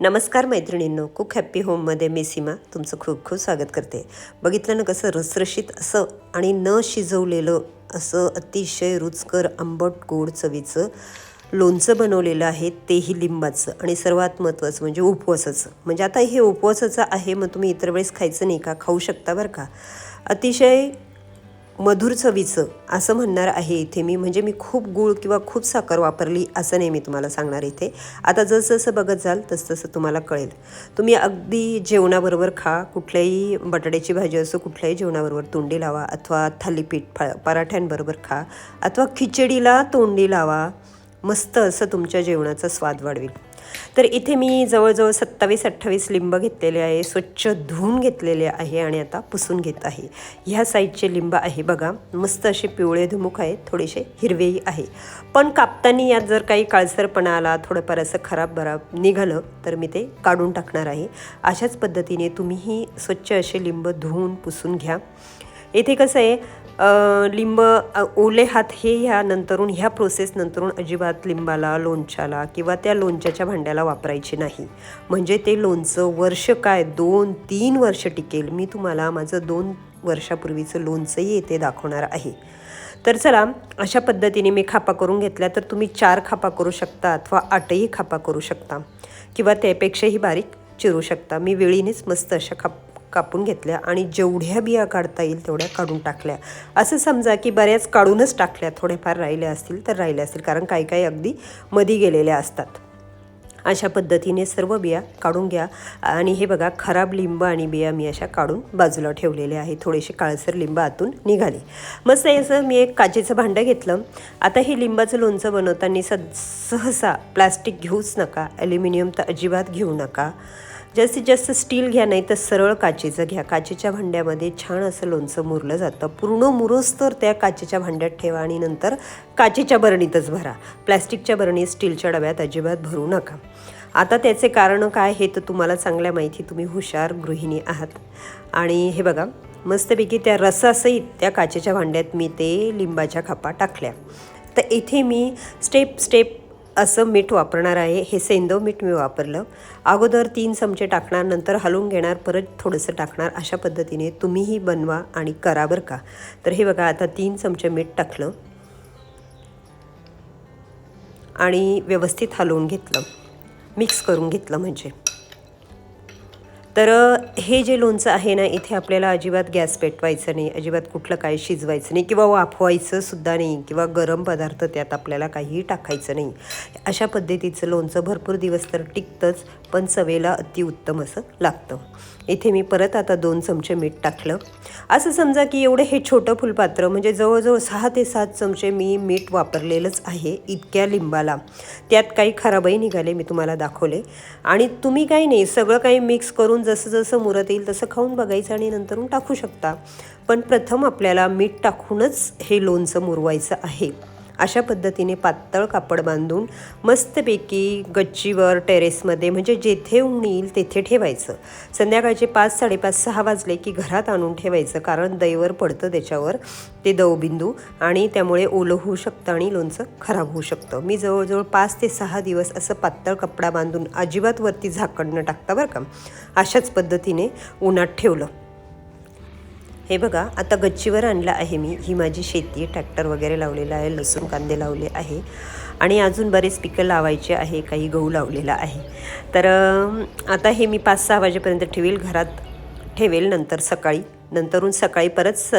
नमस्कार मैत्रिणींनो cook happy होममध्ये मी सीमा तुमचं खूप खूप स्वागत करते. बघितलं ना कसं रसरशीत असं आणि न शिजवलेलं असं अतिशय रुचकर आंबट गोड चवीचं लोणचं बनवलेलं आहे तेही लिंबाचं आणि सर्वात महत्त्वाचं म्हणजे उपवासाचं. म्हणजे आता हे उपवासाचं आहे मग तुम्ही इतर वेळेस खायचं नाही का? खाऊ शकता बरं का? अतिशय मधुर चवीचं असं म्हणणार आहे इथे मी. म्हणजे मी खूप गूळ किंवा खूप साखर वापरली असं नाही मी तुम्हाला सांगणार इथे. आता जसजसं बघत जाल तसं तसं तुम्हाला कळेल. तुम्ही अगदी जेवणाबरोबर खा. कुठल्याही बटाट्याची भाजी असो कुठल्याही जेवणाबरोबर तोंडी लावा. अथवा थालीपीठ फ पराठ्यांबरोबर खा. अथवा खिचडीला तोंडी लावा. मस्त असं तुमच्या जेवणाचा स्वाद वाढवेल. तर इथे मी जवळजवळ सत्तावीस अठ्ठावीस लिंब घेतलेले आहे स्वच्छ धुवून घेतलेले आहे आणि आता पुसून घेत आहे. ह्या साईडचे लिंब आहे बघा. मस्त असे पिवळे धुमुख आहे थोडेसे हिरवेही आहे. पण कापताना यात जर काही काळसरपणा आला थोडंफार असं खराब बराब निघालं तर मी ते काढून टाकणार आहे. अशाच पद्धतीने तुम्हीही स्वच्छ असे लिंब धुवून पुसून घ्या. येथे कसं आहे लिंब ओले हात हे ह्या नंतरून ह्या प्रोसेस नंतरून अजिबात लिंबाला लोणच्याला किंवा त्या लोणच्याच्या भांड्याला वापरायचे नाही. म्हणजे ते लोणचं वर्ष काय दोन तीन वर्ष टिकेल. मी तुम्हाला माझं दोन वर्षापूर्वीचं लोणचंही येथे दाखवणार आहे. तर चला अशा पद्धतीने मी खापा करून घेतल्या तर तुम्ही चार खापा करू शकता अथवा आठही खापा करू शकता किंवा त्यापेक्षाही बारीक चिरू शकता. मी वेळीनेच मस्त अशा खाप कापून घेतल्या आणि जेवढ्या बिया काढता येईल तेवढ्या काढून टाकल्या. असं समजा की बऱ्याच काढूनच टाकल्या थोड्याफार राहिल्या असतील तर राहिल्या असतील कारण काही काही अगदी मधी गेलेल्या असतात. अशा पद्धतीने सर्व बिया काढून घ्या. आणि हे बघा खराब लिंब आणि बिया मी अशा काढून बाजूला ठेवलेल्या आहे थोडेसे काळसर लिंब आतून निघाले. मस्त असं मी एक काचेचं भांडं घेतलं. आता हे लिंबाचं लोणचं बनवताना स सहसा प्लास्टिक घेऊच नका. ॲल्युमिनियम तर अजिबात घेऊ नका. जास्तीत जास्त स्टील घ्या नाही तर सरळ काचेचं घ्या. काचेच्या भांड्यामध्ये छान असं लोणचं मुरलं जातं. पूर्ण मुरोस तर त्या काचेच्या भांड्यात ठेवा आणि नंतर काचेच्या बरणीतच भरा. प्लॅस्टिकच्या बरणीत स्टीलच्या डब्यात अजिबात भरू नका. आता त्याचे कारण काय हे तर तुम्हाला चांगल्या माहिती तुम्ही हुशार गृहिणी आहात. आणि हे बघा मस्तपैकी त्या रसासहित त्या काचेच्या भांड्यात मी ते लिंबाच्या खापा टाकल्या. तर इथे मी स्टेप स्टेप असं मीठ वापरणार आहे. हे सेंदव मीठ मी वापरलं. अगोदर तीन चमचे टाकणार नंतर हलवून घेणार परत थोडंसं टाकणार. अशा पद्धतीने तुम्हीही बनवा आणि करा बरं का. तर हे बघा आता तीन चमचे मीठ टाकलं. आणि व्यवस्थित हलवून घेतलं. मिक्स करून घेतलं म्हणजे. तर हे जे लोणचं आहे ना इथे आपल्याला अजिबात गॅस पेटवायचं नाही अजिबात कुठलं काही शिजवायचं नाही किंवा वाफवायचं सुद्धा नाही किंवा गरम पदार्थ त्यात आपल्याला काहीही टाकायचं नाही. अशा पद्धतीचं लोणचं भरपूर दिवस तर टिकतंच पण चवेला अतिउत्तम असं लागतं. इथे मी परत आता दोन चमचे मीठ टाकलं. असं समजा की एवढं हे छोटं फुलपात्र म्हणजे जवळजवळ सहा ते सात चमचे मी मीठ वापरलेलंच आहे इतक्या लिंबाला. त्यात काही खराबही निघाले मी तुम्हाला दाखवले. आणि तुम्ही काही नाही सगळं काही मिक्स करून जसं जसं मुरत येईल तसं खाऊन बघायचं आणि नंतरून टाकू शकता. पण प्रथम आपल्याला मीठ टाकूनच हे लोणचं मुरवायचं आहे. अशा पद्धतीने पातळ कापड बांधून मस्तपैकी गच्चीवर टेरेसमध्ये म्हणजे जेथे ऊन येईल तेथे ठेवायचं. संध्याकाळचे पाच साडेपाच सहा वाजले की घरात आणून ठेवायचं कारण दैवर पडतं त्याच्यावर ते दवबिंदू आणि त्यामुळे ओलं होऊ शकतं आणि लोणचं खराब होऊ शकतं. मी जवळजवळ पाच ते सहा दिवस असं पातळ कपडा बांधून अजिबात वरती झाकण न टाकता बरं का अशाच पद्धतीने उन्हात ठेवलं. हे बघा आता गच्चीवर आणलं आहे मी. ही माझी शेती ट्रॅक्टर वगैरे लावलेला आहे. लसूण कांदे लावले आहे. आणि अजून बरेच पिकं लावायचे आहे. काही गहू लावलेला आहे. तर आता हे मी पाच सहा वाजेपर्यंत ठेवेल. घरात ठेवेल नंतर सकाळी. नंतरून सकाळी परत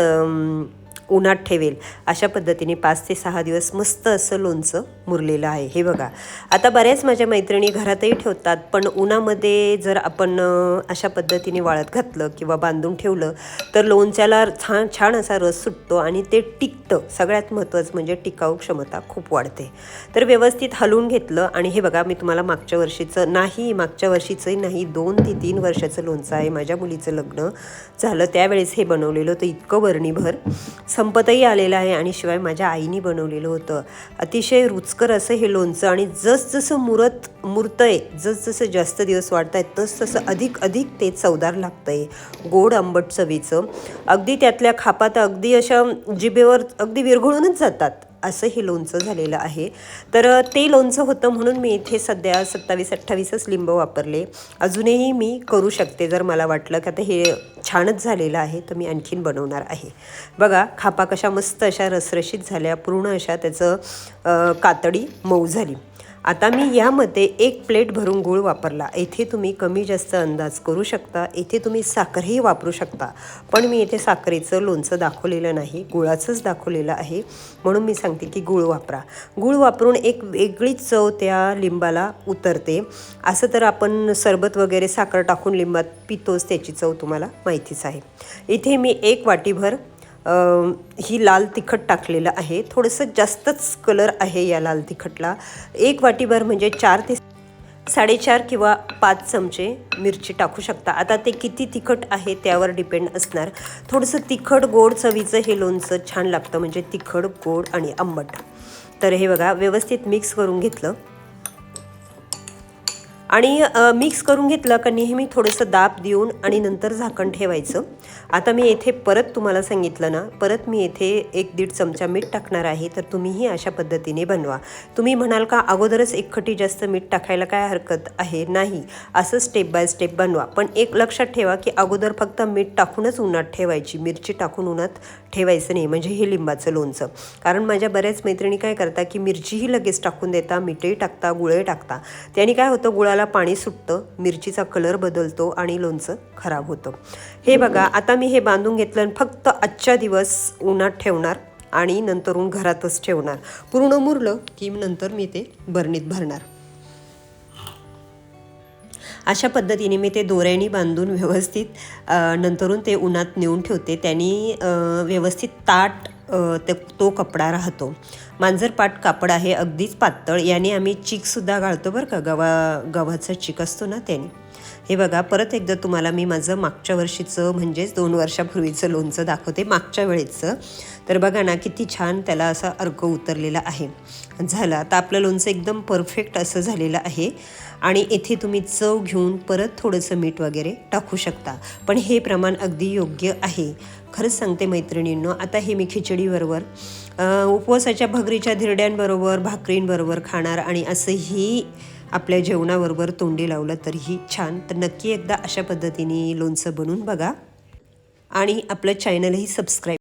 उन्हात ठेवेल. अशा पद्धतीने पाच ते सहा दिवस मस्त असं लोणचं मुरलेलं आहे. हे बघा. आता बऱ्याच माझ्या मैत्रिणी घरातही ठेवतात पण उन्हामध्ये जर आपण अशा पद्धतीने वाळत घातलं किंवा बांधून ठेवलं तर लोणच्याला छान छान असा रस सुटतो आणि ते टिकतं. सगळ्यात महत्त्वाचं म्हणजे टिकाऊ क्षमता खूप वाढते. तर व्यवस्थित हलवून घेतलं आणि हे बघा मी तुम्हाला मागच्या वर्षीचं नाही मागच्या वर्षीचं नाही दोन ते तीन वर्षाचं लोणचं आहे माझ्या मुलीचं लग्न झालं. त्यावेळेस हे बनवलेलं होतं इतकं वर्णीभर. संपतही आलेलं आहे आणि शिवाय माझ्या आईने बनवलेलं होतं. अतिशय रुचकर असं हे लोणचं आणि जसजसं मुरत मुरतंय जसजसं जास्त दिवस वाढत आहेत तस तसं अधिक अधिक ते चवदार लागतं आहे गोड आंबट चवीचं. अगदी त्यातल्या खापात अगदी अशा जिभेवर अगदी विरघळूनच जातात. असं हे लोणचं झालेलं आहे. तर ते लोणचं होतं म्हणून मी इथे सध्या सत्तावीस अठ्ठावीसच लिंब वापरले. अजूनही मी करू शकते जर मला वाटलं की आता हे छानच झालेलं आहे तर मी आणखीन बनवणार आहे. बघा खापा कशा मस्त अशा रसरशीत झाल्या पूर्ण अशा त्याचं कातडी मऊ झाली. आता मी यामध्ये एक प्लेट भरून गूळ वापरला. येथे तुम्ही कमी जास्त अंदाज करू शकता. येथे तुम्ही साखरही वापरू शकता. पण मी येथे साखरेचं लोणचं दाखवलेलं नाही. गुळाचंच दाखवलेलं आहे. म्हणून मी सांगते की गूळ वापरा. गूळ वापरून एक वेगळीच चव त्या लिंबाला उतरते. असं तर आपण सरबत वगैरे साखर टाकून लिंबात पितोच त्याची चव तुम्हाला माहितीच आहे. इथे मी एक वाटीभर ही लाल तिखट टाकलेलं आहे. थोडंसं जास्तच कलर आहे या लाल तिखटला. एक वाटीभर म्हणजे चार ते साडेचार किंवा पाच चमचे मिरची टाकू शकता. आता ते किती तिखट आहे त्यावर डिपेंड असणार. थोडंसं तिखट गोड चवीचं हे लोणचं छान लागतं. म्हणजे तिखट गोड आणि आंबट. तर हे बघा व्यवस्थित मिक्स करून घेतलं. आणि मिक्स करून घेतलं का नेहमी थोडंसं दाब देऊन आणि नंतर झाकण ठेवायचं. आता मी येथे परत तुम्हाला सांगितलं ना परत मी येथे एक दीड चमचा मीठ टाकणार आहे तर तुम्हीही अशा पद्धतीने बनवा. तुम्ही म्हणाल का अगोदरच एक खटी जास्त मीठ टाकायला काय हरकत आहे? नाही असं स्टेप बाय स्टेप बनवा. पण एक लक्षात ठेवा की अगोदर फक्त मीठ टाकूनच उन्हात ठेवायची. मिरची टाकून उन्हात ठेवायचं नाही म्हणजे हे लिंबाचं लोणचं. कारण माझ्या बऱ्याच मैत्रिणी काय करतात की मिरचीही लगेच टाकून देता मीठही टाकता गुळही टाकता. त्याने काय होतं गुळाला पाणी सुटतं मिरचीचा कलर बदलतो आणि लोणचं खराब होतं. हे बघा आता मी हे बांधून घेतलं आणि फक्त आजच्या दिवस उन्हात ठेवणार आणि नंतरून घरातच ठेवणार. पूर्ण मुरलं की नंतर मी ते बरणीत भरणार. अशा पद्धतीने मी ते दोऱ्यानी बांधून व्यवस्थित नंतरून ते उन्हात नेऊन ठेवते. त्यांनी व्यवस्थित ताट ते तो कपडा राहतो. मांजरपाट कापड आहे अगदीच पातळ. याने आम्ही चीकसुद्धा घालतो बरं का गवा गव्हाचं चीक असतो ना त्याने. हे बघा परत एकदा तुम्हाला मी माझं मागच्या वर्षीचं म्हणजेच दोन वर्षापूर्वीचं लोणचं दाखवते मागच्या वेळेचं. तर बघा ना किती छान त्याला असा अर्क उतरलेला आहे. झाला आता आपलं लोणचं एकदम परफेक्ट असं झालेलं आहे. आणि येथे तुम्ही चव घेऊन परत थोडंसं मीठ वगैरे टाकू शकता. पण हे प्रमाण अगदी योग्य आहे. खरंच सांगते मैत्रिणींनो आता हे मी खिचडीबरोबर उपवासाच्या भगरीच्या धिरड्यांबरोबर भाकरींबरोबर खाणार आणि असंही आपल्या जेवणाबरोबर तोंडी लावलं तरीही छान. तर नक्की एकदा अशा पद्धतीने लोणचं बनवून बघा. आणि आपलं चॅनलही सबस्क्राईब